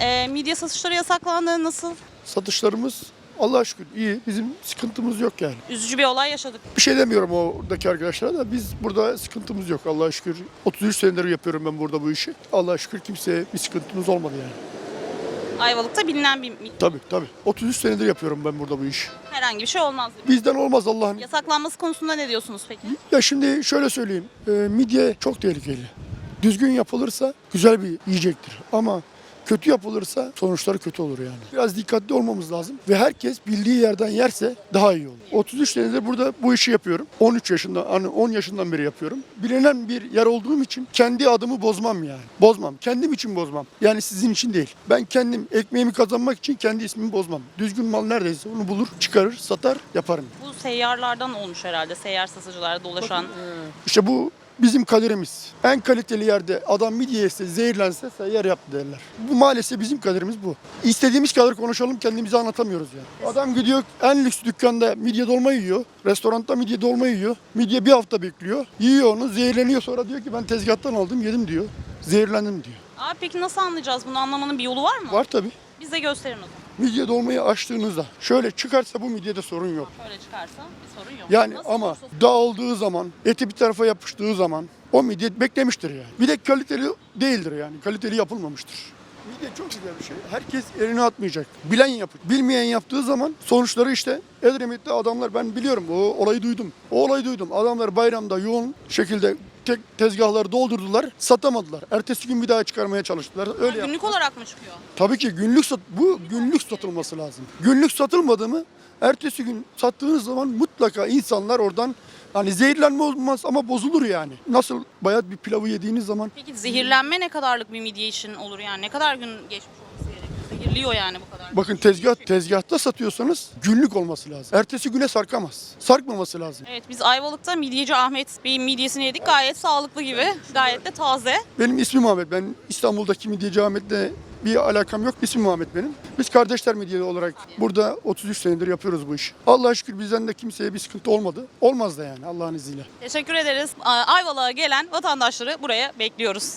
Ee, midye satışları yasaklandı. Nasıl? Satışlarımız Allah'a şükür iyi. Bizim sıkıntımız yok yani. Üzücü bir olay yaşadık. Bir şey demiyorum oradaki arkadaşlara da biz burada sıkıntımız yok Allah'a şükür. 33 senedir yapıyorum ben burada bu işi. Allah'a şükür kimseye bir sıkıntımız olmadı yani. Ayvalık'ta bilinen bir mi- Tabii tabii. 33 senedir yapıyorum ben burada bu işi. herhangi bir şey olmaz. Bizden olmaz Allah'ın. Yasaklanması konusunda ne diyorsunuz peki? Ya şimdi şöyle söyleyeyim. e, midye çok tehlikeli. Düzgün yapılırsa güzel bir yiyecektir. Ama kötü yapılırsa sonuçları kötü olur yani. Biraz dikkatli olmamız lazım. Ve herkes bildiği yerden yerse daha iyi olur. 33 senedir burada bu işi yapıyorum. 13 yaşında, hani 10 yaşından beri yapıyorum. Bilinen bir yer olduğum için kendi adımı bozmam yani. Bozmam. Kendim için bozmam. Yani sizin için değil. Ben kendim ekmeğimi kazanmak için kendi ismimi bozmam. Düzgün mal neredeyse onu bulur, çıkarır, satar, yaparım. Bu seyyarlardan olmuş herhalde. Seyyar satıcılar dolaşan. İşte bu bizim kaderimiz. En kaliteli yerde adam midye yese, zehirlense seyyar yaptı derler. Bu maalesef bizim kaderimiz bu. İstediğimiz kadar konuşalım kendimizi anlatamıyoruz yani. Adam gidiyor en lüks dükkanda midye dolma yiyor. Restoranda midye dolma yiyor. Midye bir hafta bekliyor. Yiyor onu zehirleniyor sonra diyor ki ben tezgahtan aldım yedim diyor. Zehirlendim diyor. Abi peki nasıl anlayacağız bunu anlamanın bir yolu var mı? Var tabi. Bize gösterin o zaman. Midye dolmayı açtığınızda şöyle çıkarsa bu midyede sorun yok. Böyle çıkarsa bir sorun yok. Yani Nasıl ama olursa- dağıldığı zaman, eti bir tarafa yapıştığı zaman o midye beklemiştir yani. Bir de kaliteli değildir yani. Kaliteli yapılmamıştır. Midye çok güzel bir şey. Herkes elini atmayacak. Bilen yapıyor. Bilmeyen yaptığı zaman sonuçları işte Edremit'te adamlar ben biliyorum o olayı duydum. O olayı duydum. Adamlar bayramda yoğun şekilde tek tezgahları doldurdular, satamadılar. Ertesi gün bir daha çıkarmaya çalıştılar. Öyle yaptılar. Günlük olarak mı çıkıyor? Tabii ki günlük sat bu günlük satılması lazım. Günlük satılmadı mı ertesi gün sattığınız zaman mutlaka insanlar oradan hani zehirlenme olmaz ama bozulur yani. Nasıl bayat bir pilavı yediğiniz zaman Peki zehirlenme ne kadarlık bir midye için olur yani? Ne kadar gün geçmiş olması Zehirliyor yani bu kadar. bakın tezgah tezgahta satıyorsanız günlük olması lazım. Ertesi güne sarkamaz. Sarkmaması lazım. Evet biz Ayvalık'ta midyeci Ahmet Bey'in midyesini yedik. Gayet sağlıklı gibi. Gayet de taze. Benim ismim Ahmet. Ben İstanbul'daki midyeci Ahmet'le bir alakam yok. İsmim Ahmet benim. Biz kardeşler midyeli olarak burada 33 senedir yapıyoruz bu işi. Allah'a şükür bizden de kimseye bir sıkıntı olmadı. Olmaz da yani Allah'ın izniyle. Teşekkür ederiz. Ayvalık'a gelen vatandaşları buraya bekliyoruz.